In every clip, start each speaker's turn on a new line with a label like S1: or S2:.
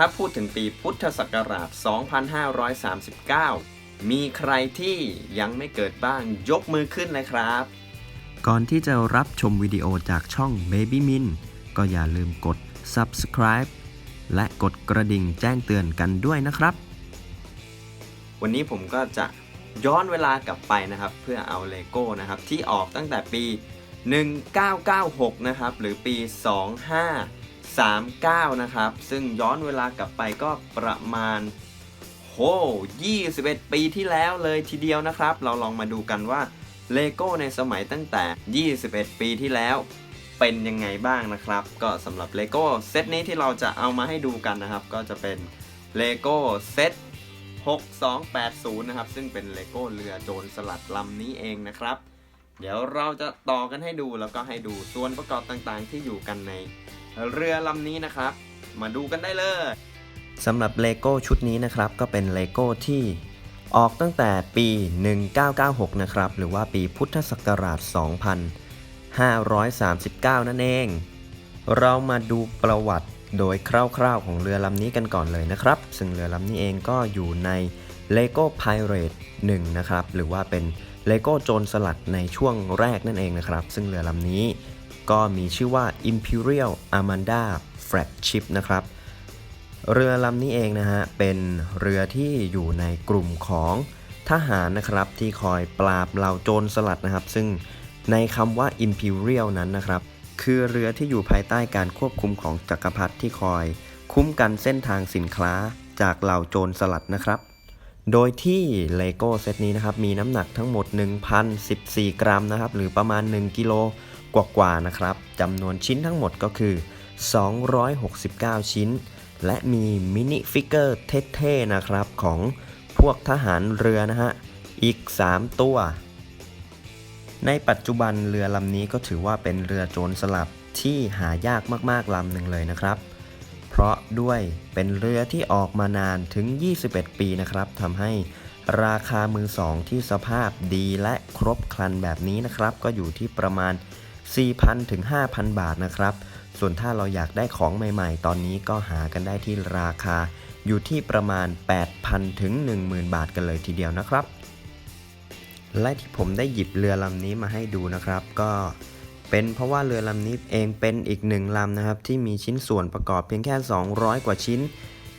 S1: ถ้าพูดถึงปีพุทธศักราช 2539 มีใครที่ยังไม่เกิดบ้างยกมือขึ้นเลยครับ
S2: ก่อนที่จะรับชมวิดีโอจากช่อง Baby Min ก็อย่าลืมกด subscribe และกดกระดิ่งแจ้งเตือนกันด้วยนะครับ
S1: วันนี้ผมก็จะย้อนเวลากลับไปนะครับ เพื่อเอาเลโก้นะครับ ที่ออกตั้งแต่ปี 1996 นะครับ หรือปี 39 นะครับ ซึ่งย้อนเวลากลับไปก็ประมาณโห21 ปีที่แล้วเลยทีเดียวนะครับ เราลองมาดูกันว่าเลโก้ในสมัยตั้งแต่ 21 ปีที่แล้ว เป็นยังไงบ้างนะครับ ก็สำหรับเลโก้เซตนี้ที่เราจะเอามาให้ดูกันนะครับ ก็จะเป็นเลโก้เซต6280 นะครับ ซึ่งเป็นเลโก้เรือโจรสลัดลำนี้เองนะครับ เดี๋ยวเราจะต่อกันให้ดูแล้วก็ให้ดูส่วนประกอบต่างๆ ที่อยู่กันใน เรือลำนี้นะครับ มาดูกันได้เลย
S2: สำหรับเลโก้ชุดนี้นะครับก็เป็นเลโก้ที่ออกตั้งแต่ปี 1996 นะครับ หรือว่าปีพุทธศักราช 2539 นั่นเอง เรามาดูประวัติโดยคร่าวๆ ของเรือลำนี้กันก่อนเลยนะครับ ซึ่งเรือลำนี้เองก็อยู่ใน Lego Pirate 1 นะครับ หรือว่าเป็นเลโก้โจรสลัดในช่วงแรกนั่นเองนะครับ ซึ่งเรือลำนี้ ก็มีชื่อว่า Imperial Amanda Flagship นะครับ เรือลำนี้เองนะฮะ เป็นเรือที่อยู่ในกลุ่มของทหารนะครับ ที่คอยปราบเหล่าโจรสลัดนะครับ ซึ่งในคำว่า Imperial นั้นนะครับ คือเรือที่อยู่ภายใต้การควบคุมของจักรพรรดิที่คอย คุ้มกันเส้นทางสินค้าจากเหล่าโจรสลัดนะครับ โดยที่เลโก้เซตนี้นะครับ มีน้ำหนักทั้งหมด 1,014 กรัมนะครับ หรือประมาณ 1 กิโล กว่าๆนะครับจำนวนชิ้นทั้งหมดก็คือ 269 ชิ้น และมีมินิฟิกเกอร์เท่ๆนะครับของพวกทหารเรือนะฮะ อีก 3 ตัว ในปัจจุบันเรือลำนี้ก็ถือว่าเป็นเรือโจรสลัดที่หายากมากๆลำหนึ่งเลยนะครับ เพราะด้วยเป็นเรือที่ออกมานานถึง 21 ปีนะครับทำให้ราคามือสองที่สภาพดีและครบครันแบบนี้นะครับ ก็อยู่ที่ประมาณ 4,000 ถึง 5,000 บาทนะครับ ส่วนถ้าเราอยากได้ของใหม่ๆ ตอนนี้ก็หากันได้ที่ราคาอยู่ที่ประมาณ 8,000 ถึง 10,000 บาทกันเลยทีเดียวนะครับ และที่ผมได้หยิบเรือลำนี้มาให้ดูนะครับ ก็เป็นเพราะว่าเรือลำนี้เองเป็นอีกหนึ่งลำนะครับ ที่มีชิ้นส่วนประกอบเพียงแค่ 200 กว่าชิ้น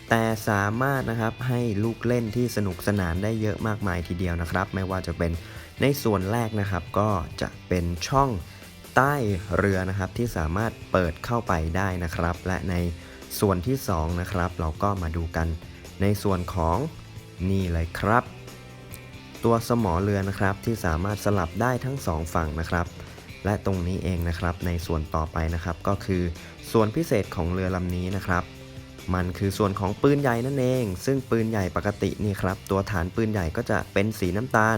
S2: แต่สามารถนะครับให้ลูกเล่นที่สนุกสนานได้เยอะมากมายทีเดียวนะครับ ไม่ว่าจะเป็นในส่วนแรกนะครับ ก็จะเป็นช่อง ใต้เรือนะครับที่สามารถเปิดเข้าไปได้นะครับ และในส่วนที่สองนะครับเราก็มาดูกันในส่วนของนี่เลยครับ ตัวสมอเรือนะครับที่สามารถสลับได้ทั้งสองฝั่งนะครับ และตรงนี้เองนะครับในส่วนต่อไปนะครับก็คือส่วนพิเศษของเรือลำนี้นะครับ มันคือส่วนของปืนใหญ่นั่นเอง ซึ่งปืนใหญ่ปกตินี่ครับตัวฐานปืนใหญ่ก็จะเป็นสีน้ำตาล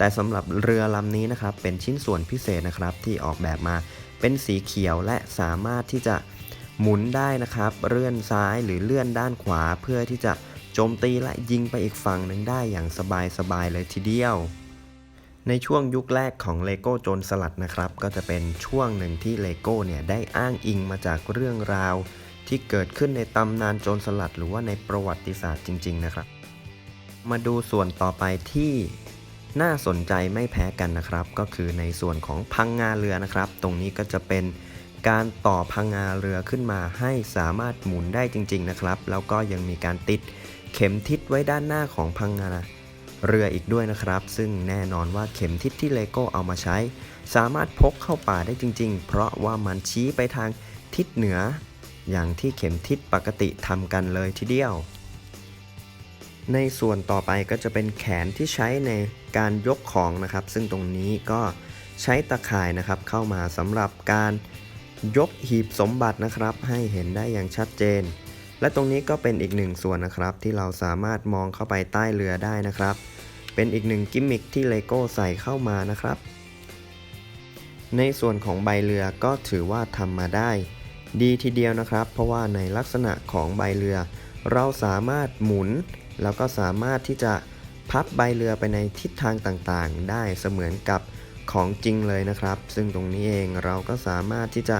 S2: แต่สำหรับเรือลำนี้นะครับเป็นชิ้นส่วนพิเศษนะครับที่ออกแบบมาเป็นสีเขียวและสามารถที่จะหมุนได้นะครับเลื่อนซ้ายหรือเลื่อนด้านขวาเพื่อที่จะโจมตีและยิงไปอีกฝั่งหนึ่งได้อย่างสบายๆเลยทีเดียว ในช่วงยุคแรกของเลโก้โจรสลัดนะครับ ก็จะเป็นช่วงหนึ่งที่เลโก้เนี่ยได้อ้างอิงมาจากเรื่องราว ที่เกิดขึ้นในตำนานโจรสลัด หรือว่าในประวัติศาสตร์จริง ๆ นะครับ มาดูส่วนต่อไปที่ น่าสนใจไม่แพ้กันนะครับ ก็คือในส่วนของพังงาเรือนะครับ ตรงนี้ก็จะเป็นการต่อพังงาเรือขึ้นมาให้สามารถหมุนได้จริง ๆนะครับ แล้วก็ยังมีการติดเข็มทิศไว้ด้านหน้าของพังงาเรืออีกด้วยนะครับ ซึ่งแน่นอนว่าเข็มทิศที่เลโก้เอามาใช้ สามารถพกเข้าป่าได้จริง ๆ เพราะว่ามันชี้ไปทางทิศเหนือ อย่างที่เข็มทิศปกติทำกันเลยทีเดียว ในส่วนต่อไปก็จะเป็นแขนที่ใช้ในการยกของนะครับ ซึ่งตรงนี้ก็ใช้ตะข่ายนะครับเข้ามาสำหรับการยกหีบสมบัตินะครับ ให้เห็นได้อย่างชัดเจน และตรงนี้ก็เป็นอีกหนึ่งส่วนนะครับ ที่เราสามารถมองเข้าไปใต้เรือได้นะครับ เป็นอีกหนึ่งกิมมิคที่เลโก้ใส่เข้ามานะครับ ในส่วนของใบเรือก็ถือว่าทำมาได้ ดีทีเดียวนะครับ เพราะว่าในลักษณะของใบเรือ เราสามารถหมุน แล้วก็สามารถที่จะพับใบเรือไปในทิศทางต่างๆ ได้เสมือนกับของจริงเลยนะครับ ซึ่งตรงนี้เองเราก็สามารถที่จะ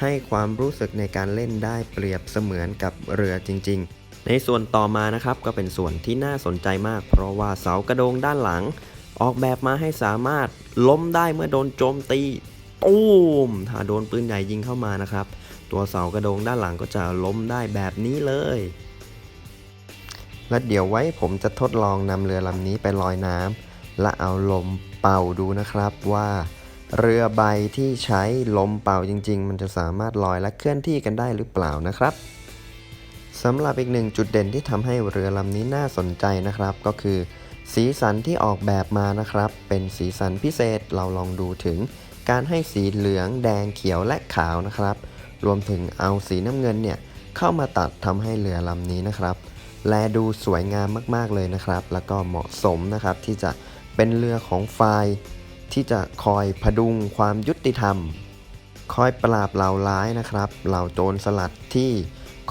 S2: ให้ความรู้สึกในการเล่นได้เปรียบเสมือนกับเรือจริง ๆ ในส่วนต่อมานะครับก็เป็นส่วนที่น่าสนใจมาก เพราะว่าเสากระโดงด้านหลัง ออกแบบมาให้สามารถล้มได้เมื่อโดนโจมตีตูมถ้าโดนปืนใหญ่ยิงเข้ามานะครับ ตัวเสากระโดงด้านหลังก็จะล้มได้แบบนี้เลย และเดี๋ยวไว้ผมจะทดลองนำเรือลำนี้ไปลอยน้ำและเอาลมเป่าดูนะครับว่าเรือใบที่ใช้ลมเป่าจริง ๆ มันจะสามารถลอยและเคลื่อนที่กันได้หรือเปล่านะครับสำหรับอีกหนึ่งจุดเด่นที่ทำให้เรือลำนี้น่าสนใจนะครับ ก็คือ สีสันที่ออกแบบมานะครับ เป็นสีสันพิเศษเราลองดูถึง การให้สีเหลือง แดงเขียวและขาวนะครับ รวมถึงเอาสีน้ำเงินเนี่ยเข้ามาตัดทำให้เรือลำนี้นะครับ แลดูสวยงามมากๆเลยนะครับ แล้วก็เหมาะสมนะครับที่จะเป็นเรือของฝ่ายที่จะคอยพดุงความยุติธรรม คอยปราบเหล่าร้ายนะครับเหล่าโจรสลัดที่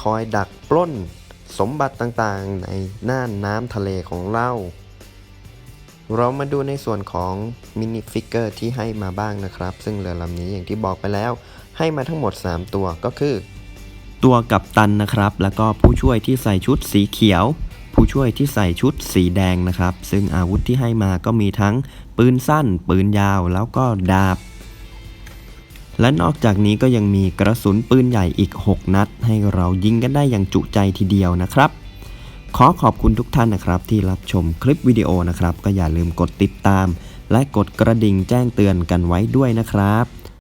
S2: คอยดักปล้นสมบัติต่างๆ ในน่านน้ำทะเลของเราเรามาดูในส่วนของมินิฟิกเกอร์ที่ให้มาบ้างนะครับ ซึ่งเรือลำนี้อย่างที่บอกไปแล้ว ให้มาทั้งหมด 3 ตัวก็คือ ตัวกัปตันนะครับ แล้วก็ผู้ช่วยที่ใส่ชุดสีเขียว ผู้ช่วยที่ใส่ชุดสีแดงนะครับ ซึ่งอาวุธที่ให้มาก็มีทั้งปืนสั้น ปืนยาวแล้วก็ดาบ และนอกจากนี้ก็ยังมีกระสุนปืนใหญ่อีก 6 นัด ให้เรายิงกันได้อย่างจุใจทีเดียวนะครับขอขอบคุณทุกท่านนะครับ ที่รับชมคลิปวิดีโอนะครับ ก็อย่าลืมกดติดตาม และกดกระดิ่งแจ้งเตือนกันไว้ด้วยนะครับ